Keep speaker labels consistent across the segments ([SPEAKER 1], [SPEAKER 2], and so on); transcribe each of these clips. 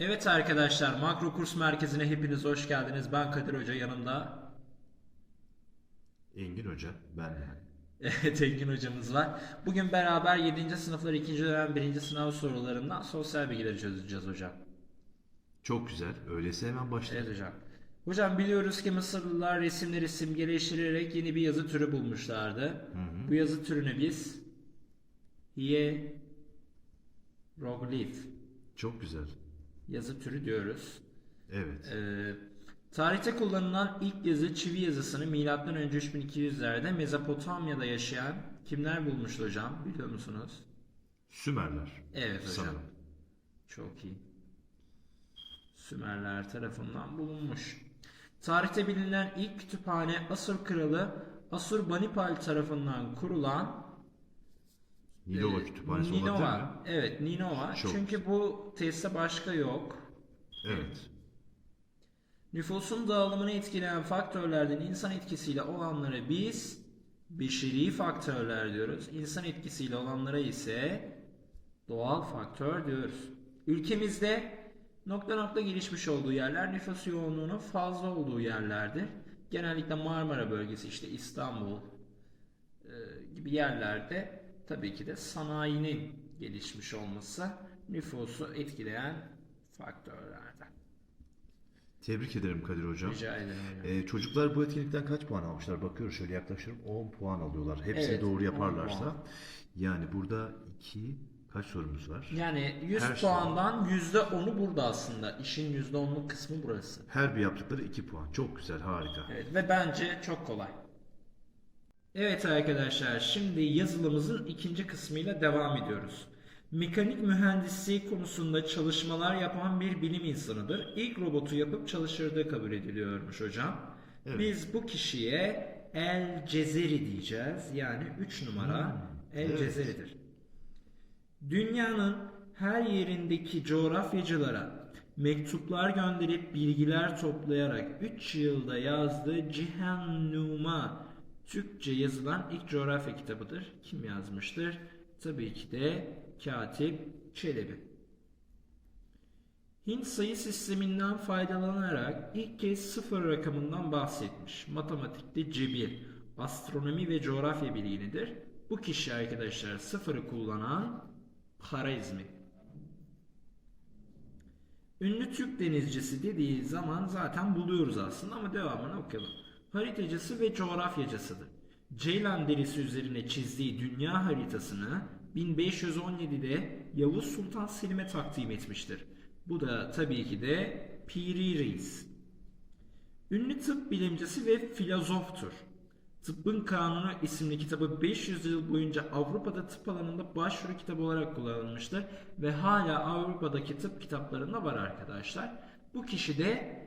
[SPEAKER 1] Evet arkadaşlar makro kurs merkezine hepiniz hoş geldiniz. Ben Kadir Hoca yanımda.
[SPEAKER 2] Engin Hoca, ben de.
[SPEAKER 1] Evet Engin hocamız var. Bugün beraber 7. sınıflar 2. dönem 1. sınav sorularından sosyal bilgileri çözeceğiz hocam.
[SPEAKER 2] Çok güzel. Öyleyse hemen başlayalım.
[SPEAKER 1] Evet hocam. Hocam biliyoruz ki Mısırlılar resimleri simgeleştirerek yeni bir yazı türü bulmuşlardı. Bu yazı türüne biz hieroglif
[SPEAKER 2] Çok güzel.
[SPEAKER 1] Yazı türü diyoruz.
[SPEAKER 2] Evet.
[SPEAKER 1] Ee, tarihte kullanılan ilk yazı çivi yazısını milattan önce 3200'lerde Mezopotamya'da yaşayan kimler bulmuştu hocam biliyor musunuz?
[SPEAKER 2] Sümerler.
[SPEAKER 1] Evet hocam.
[SPEAKER 2] Sanırım.
[SPEAKER 1] Çok iyi. Sümerler tarafından bulunmuş. Tarihte bilinen ilk kütüphane Asur kralı Asurbanipal tarafından kurulan
[SPEAKER 2] Nilova
[SPEAKER 1] e,
[SPEAKER 2] Kütüphanesi
[SPEAKER 1] Ninova.
[SPEAKER 2] olabilir mi?
[SPEAKER 1] Evet Ninova.
[SPEAKER 2] Çok
[SPEAKER 1] Çünkü bu tesiste başka yok.
[SPEAKER 2] Evet.
[SPEAKER 1] Nüfusun dağılımını etkileyen faktörlerden insan etkisiyle olanlara biz beşeri faktörler diyoruz. İnsan etkisiyle olanlara ise doğal faktör diyoruz. Ülkemizde nokta nokta gelişmiş olduğu yerler nüfus yoğunluğunun fazla olduğu yerlerdir. Genellikle Marmara bölgesi işte İstanbul e, gibi yerlerde tabii ki de sanayinin gelişmiş olması nüfusu etkileyen faktörlerden.
[SPEAKER 2] Tebrik ederim Kadir Hocam.
[SPEAKER 1] Rica ederim hocam.
[SPEAKER 2] Ee, çocuklar bu etkinlikten kaç puan almışlar? Bakıyoruz şöyle yaklaşıyorum. 10 puan alıyorlar. Hepsini
[SPEAKER 1] Evet,
[SPEAKER 2] doğru
[SPEAKER 1] 10
[SPEAKER 2] yaparlarsa. Yani burada 2 kaç sorumuz var?
[SPEAKER 1] Yani 100
[SPEAKER 2] Her
[SPEAKER 1] puandan %10'u burada aslında. İşin %10'luk kısmı burası.
[SPEAKER 2] Her bir yaptıkları 2 puan. Çok güzel, harika.
[SPEAKER 1] Evet ve bence çok kolay. Evet arkadaşlar şimdi yazılımımızın ikinci kısmıyla devam ediyoruz. Mekanik mühendisliği konusunda çalışmalar yapan bir bilim insanıdır. İlk robotu yapıp çalıştırdığı kabul ediliyormuş hocam.
[SPEAKER 2] Evet.
[SPEAKER 1] Biz bu kişiye El Cezeri diyeceğiz. Yani 3 numara
[SPEAKER 2] Hmm,
[SPEAKER 1] El
[SPEAKER 2] evet.
[SPEAKER 1] Cezeri'dir. Dünyanın her yerindeki coğrafyacılara mektuplar gönderip bilgiler toplayarak 3 yılda yazdığı Cihannuma Türkçe yazılan ilk coğrafya kitabıdır. Kim yazmıştır? Tabii ki de Katip Çelebi. Hint sayı sisteminden faydalanarak ilk kez sıfır rakamından bahsetmiş. Matematikte cebir, astronomi ve coğrafya bilginidir. Bu kişi arkadaşlar sıfırı kullanan Harizmi. Ünlü Türk denizcisi dediği zaman zaten buluyoruz aslında ama devamını okuyalım. Haritacısı ve coğrafyacısıdır. Ceylan derisi üzerine çizdiği dünya haritasını 1517'de Yavuz Sultan Selim'e takdim etmiştir. Bu da tabii ki de Piri Reis. Ünlü tıp bilimcisi ve filozoftur. Tıbbın Kanunu isimli kitabı 500 yıl boyunca Avrupa'da tıp alanında başvuru kitabı olarak kullanılmıştır ve hala Avrupa'daki tıp kitaplarında var arkadaşlar. Bu kişi de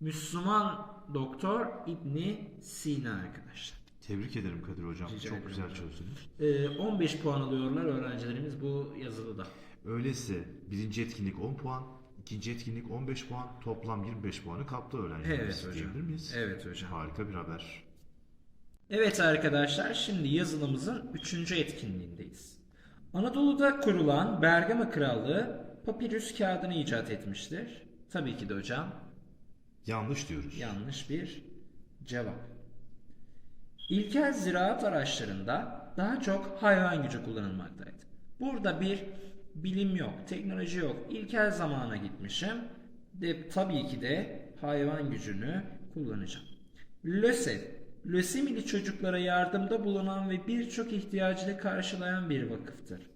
[SPEAKER 1] Müslüman doktor İbni Sina arkadaşlar.
[SPEAKER 2] Tebrik ederim Kadir Hocam.
[SPEAKER 1] Rica
[SPEAKER 2] Çok
[SPEAKER 1] ederim
[SPEAKER 2] güzel çözdünüz.
[SPEAKER 1] Ee, 15 puan alıyorlar öğrencilerimiz bu yazılıda.
[SPEAKER 2] Öyleyse birinci etkinlik 10 puan, ikinci etkinlik 15 puan, toplam 25 puanı kaptı öğrencilerimiz
[SPEAKER 1] Evet
[SPEAKER 2] diyebilir miyiz?
[SPEAKER 1] Evet hocam.
[SPEAKER 2] Harika bir haber.
[SPEAKER 1] Evet arkadaşlar şimdi yazılımızın 3. etkinliğindeyiz. Anadolu'da kurulan Bergama Krallığı papirüs kağıdını icat etmiştir. Tabii ki de hocam
[SPEAKER 2] Yanlış diyoruz.
[SPEAKER 1] yanlış bir cevap. İlkel ziraat araçlarında daha çok hayvan gücü kullanılmaktaydı. Burada bir bilim yok, teknoloji yok. İlkel zamana gitmişim. De, tabii ki de hayvan gücünü kullanacağım. LÖSEV, lösemili çocuklara yardımda bulunan ve birçok ihtiyacını karşılayan bir vakıftır.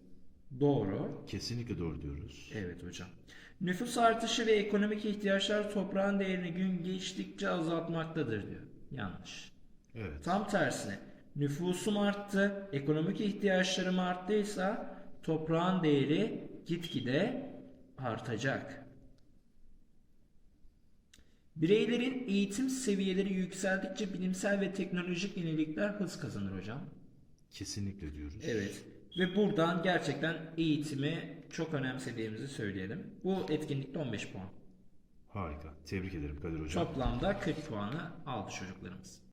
[SPEAKER 1] Doğru.
[SPEAKER 2] Kesinlikle doğru diyoruz.
[SPEAKER 1] Evet hocam. Nüfus artışı ve ekonomik ihtiyaçlar toprağın değerini gün geçtikçe azaltmaktadır diyor. Yanlış.
[SPEAKER 2] Evet.
[SPEAKER 1] Tam tersine nüfusum arttı, ekonomik ihtiyaçlarım arttıysa toprağın değeri gitgide artacak. Bireylerin eğitim seviyeleri yükseldikçe bilimsel ve teknolojik yenilikler hız kazanır hocam.
[SPEAKER 2] Kesinlikle diyoruz.
[SPEAKER 1] Evet. Ve buradan gerçekten eğitimi çok önemsediğimizi söyleyelim. Bu etkinlikte 15 puan.
[SPEAKER 2] Harika. Tebrik ederim Kadir Hocam.
[SPEAKER 1] Toplamda 40 puanı aldı çocuklarımız.